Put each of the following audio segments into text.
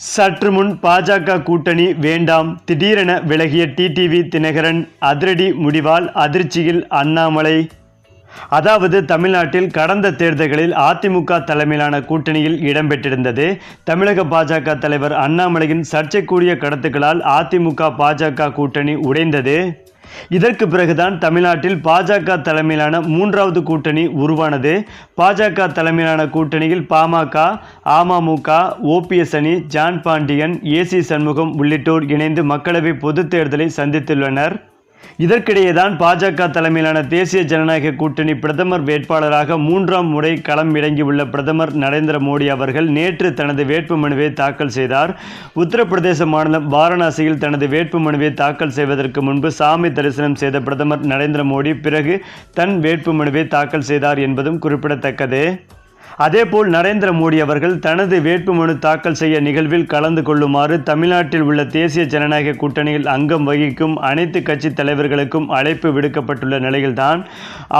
சற்று முன் பாஜக கூட்டணி வேண்டாம் திடீரென விலகிய டிடிவி தினகரன் அதிரடி முடிவால் அதிர்ச்சியில் அண்ணாமலை. அதாவது தமிழ்நாட்டில் கடந்த தேர்தல்களில் அதிமுக தலைமையிலான கூட்டணியில் இடம்பெற்றிருந்தது. தமிழக பாஜக தலைவர் அண்ணாமலையின் சர்ச்சைக்குரிய கருத்துக்களால் அதிமுக பாஜக கூட்டணி உடைந்தது. இதற்கு பிறகுதான் தமிழ்நாட்டில் பாஜக தலைமையிலான மூன்றாவது கூட்டணி உருவானது. பாஜக தலைமையிலான கூட்டணியில் பாமக அமமுக ஓபிஎஸ் அணி ஜான் பாண்டியன் ஏசி சண்முகம் உள்ளிட்டோர் இணைந்து மக்களவை பொதுத் தேர்தலை சந்தித்துள்ளனர். இதற்கிடையேதான் பாஜக தலைமையிலான தேசிய ஜனநாயக கூட்டணி பிரதமர் வேட்பாளராக மூன்றாம் முறை களம் இறங்கியுள்ள பிரதமர் நரேந்திர மோடி அவர்கள் நேற்று தனது வேட்புமனுவை தாக்கல் செய்தார். உத்தரப்பிரதேச மாநிலம் வாரணாசியில் தனது வேட்புமனுவை தாக்கல் செய்வதற்கு முன்பு சாமி தரிசனம் செய்த பிரதமர் நரேந்திர மோடி பிறகு தன் வேட்புமனுவை தாக்கல் செய்தார் என்பதும் குறிப்பிடத்தக்கது. அதேபோல் நரேந்திர மோடி அவர்கள் தனது வேட்புமனு தாக்கல் செய்ய நிகழ்வில் கலந்து கொள்ளுமாறு தமிழ்நாட்டில் உள்ள தேசிய ஜனநாயக கூட்டணியில் அங்கம் வகிக்கும் அனைத்து கட்சி தலைவர்களுக்கும் அழைப்பு விடுக்கப்பட்டுள்ள நிலையில்தான்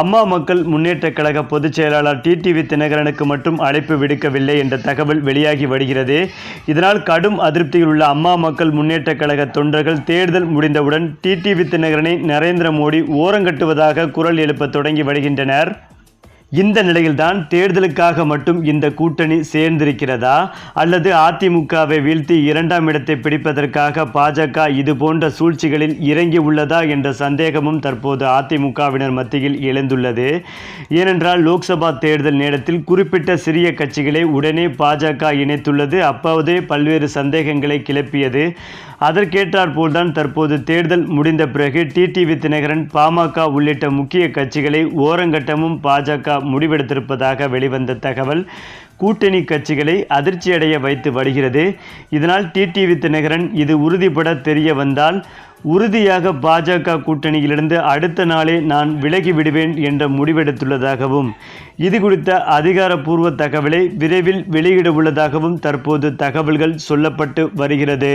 அம்மா மக்கள் முன்னேற்ற கழக பொதுச் செயலாளர் டிடிவி தினகரனுக்கு மட்டும் அழைப்பு விடுக்கவில்லை என்ற தகவல் வெளியாகி வருகிறது. இதனால் கடும் அதிருப்தியில் உள்ள அம்மா மக்கள் முன்னேற்ற கழக தொண்டர்கள் தேர்தல் முடிந்தவுடன் டிடிவி தினகரனை நரேந்திர மோடி ஓரங்கட்டுவதாக குரல் எழுப்ப தொடங்கி வருகின்றனர். இந்த நிலையில்தான் தேர்தலுக்காக மட்டும் இந்த கூட்டணி சேர்ந்திருக்கிறதா? அல்லது அதிமுகவை வீழ்த்தி இரண்டாம் இடத்தை பிடிப்பதற்காக பாஜக இது போன்ற சூழ்ச்சிகளில் இறங்கி உள்ளதா என்ற சந்தேகமும் தற்போது அதிமுகவினர் மத்தியில் எழுந்துள்ளது. ஏனென்றால் லோக்சபா தேர்தல் நேரத்தில் குறிப்பிட்ட சிறிய கட்சிகளை உடனே பாஜக இணைத்துள்ளது. அப்போதே பல்வேறு சந்தேகங்களை கிளப்பியது. அதற்கேற்றாற்போல்தான் தற்போது தேர்தல் முடிந்த பிறகு டிடிவி தினகரன் பாமக உள்ளிட்ட முக்கிய கட்சிகளை ஓரங்கட்டமும் பாஜக முடிவெடுத்திருப்பதாக வெளிவந்த தகவல் கூட்டணி கட்சிகளை அதிர்ச்சியடைய வைத்து வருகிறது. இதனால் டிடிவி தினகரன் இது உறுதிபட தெரிய வந்தால் உறுதியாக பாஜக கூட்டணியிலிருந்து அடுத்த நாளே நான் விலகி விடுவேன் என்ற முடிவெடுத்துள்ளதாகவும் இது குறித்த அதிகாரப்பூர்வ தகவலை விரைவில் வெளியிட உள்ளதாகவும் தற்போது தகவல்கள் சொல்லப்பட்டு வருகிறது.